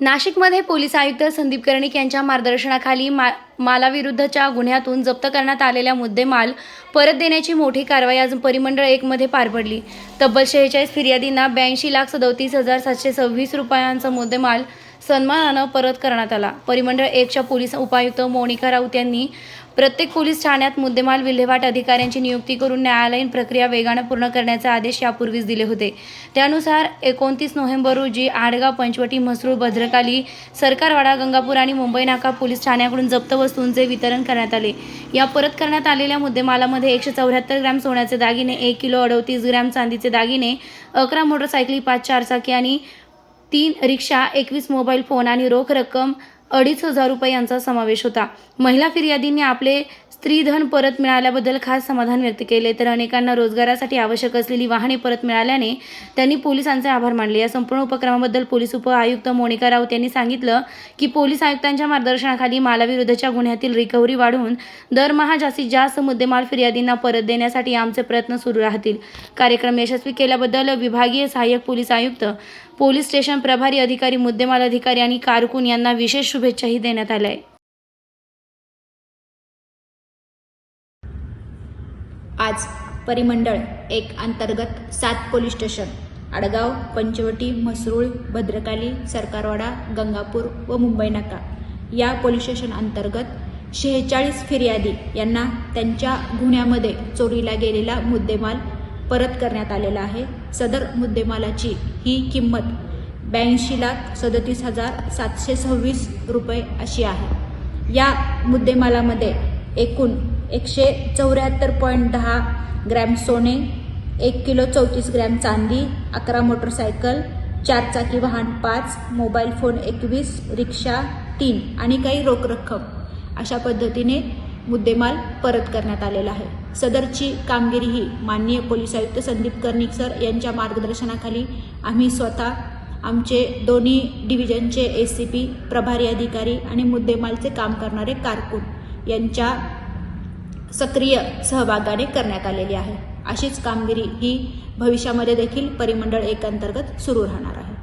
नाशिकमध्ये पोलीस आयुक्त संदीप कर्णिक यांच्या मार्गदर्शनाखाली मा मालाविरुद्धच्या गुन्ह्यातून जप्त करण्यात आलेल्या मुद्देमाल परत देण्याची मोठी कारवाई आज परिमंडळ एकमध्ये पार पडली. तब्बल शेहेचाळीस फिर्यादींना ब्याऐंशी लाख सदोतीस हजार सातशे सव्वीस रुपयांचा मुद्देमाल सन्मानानं परत करण्यात आला. परिमंडळ एकच्या पोलीस उपायुक्त मोनिका राऊत यांनी प्रत्येक पोलीस ठाण्यात मुद्देमाल विल्हेवाट अधिकाऱ्यांची नियुक्ती करून न्यायालयीन प्रक्रिया वेगानं पूर्ण करण्याचे आदेश यापूर्वीच दिले होते. त्यानुसार एकोणतीस नोव्हेंबर रोजी आडगाव पंचवटी म्हसरूळ भद्रकाली सरकारवाडा गंगापूर आणि मुंबई नाका पोलीस ठाण्याकडून जप्त वस्तूंचे वितरण करण्यात आले. या परत करण्यात आलेल्या मुद्देमालामध्ये एकशे चौऱ्याहत्तर ग्रॅम सोन्याचे दागिने एक किलो अडतीस ग्रॅम चांदीचे दागिने अकरा मोटरसायकली पाच चारचाकी आणि तीन रिक्षा एकवीस मोबाईल फोन आणि रोख रक्कम अडीच हजार रुपये यांचा समावेश होता. महिला फिर्यादींनी आपले स्त्रीधन परत मिळाल्याबद्दल खास समाधान व्यक्त केले. तर अनेकांना रोजगारासाठी आवश्यक असलेली वाहने परत मिळाल्याने त्यांनी पोलिसांचे आभार मानले. या संपूर्ण उपक्रमाबद्दल पोलीस उप आयुक्त मोनिका राऊत यांनी सांगितलं की पोलीस आयुक्तांच्या मार्गदर्शनाखाली मालाविरुद्धच्या गुन्ह्यातील रिकव्हरी वाढवून दरमहा जास्तीत जास्त मुद्देमाल फिर्यादींना परत देण्यासाठी आमचे प्रयत्न सुरू राहतील. कार्यक्रम यशस्वी केल्याबद्दल विभागीय सहाय्यक पोलीस आयुक्त पोलीस स्टेशन प्रभारी अधिकारी मुद्देमाल अधिकारी आणि कारकून यांना विशेष शुभेच्छाही देण्यात आल्या आज परिमंडळ एक अंतर्गत सात पोलीस स्टेशन आडगाव पंचवटी म्हसरूळ भद्रकाली सरकारवाडा गंगापूर व मुंबई नाका. या पोलीस स्टेशन अंतर्गत शेहेचाळीस फिर्यादी यांना त्यांच्या गुन्ह्यामध्ये चोरीला गेलेला मुद्देमाल परत करण्यात आलेला आहे. सदर मुद्देमालाची ही किंमत ब्याऐंशी लाख सदतीस हजार सातशे सव्वीस रुपये अशी आहे. या मुद्देमालामध्ये एकूण एकशे चौऱ्याहत्तर पॉईंट दहा ग्रॅम सोने एक किलो चौतीस ग्रॅम चांदी अकरा मोटरसायकल चारचाकी वाहन पाच मोबाईल फोन एकवीस रिक्षा तीन आणि काही रोख रक्कम. अशा पद्धतीने मुद्देमाल परत करण्यात आलेला आहे. सदरची कामगिरी ही माननीय पोलीस आयुक्त संदीप कर्णिक सर यांच्या मार्गदर्शनाखाली आम्ही स्वतः आमचे दोन्ही डिव्हिजनचे ए सी पी प्रभारी अधिकारी आणि मुद्देमालचे काम करणारे कारकून यांच्या सक्रिय सहभागाने करण्यात आलेली आहे. अशीच कामगिरी ही भविष्यामध्ये देखील परिमंडळ एक अंतर्गत सुरू राहणार आहे.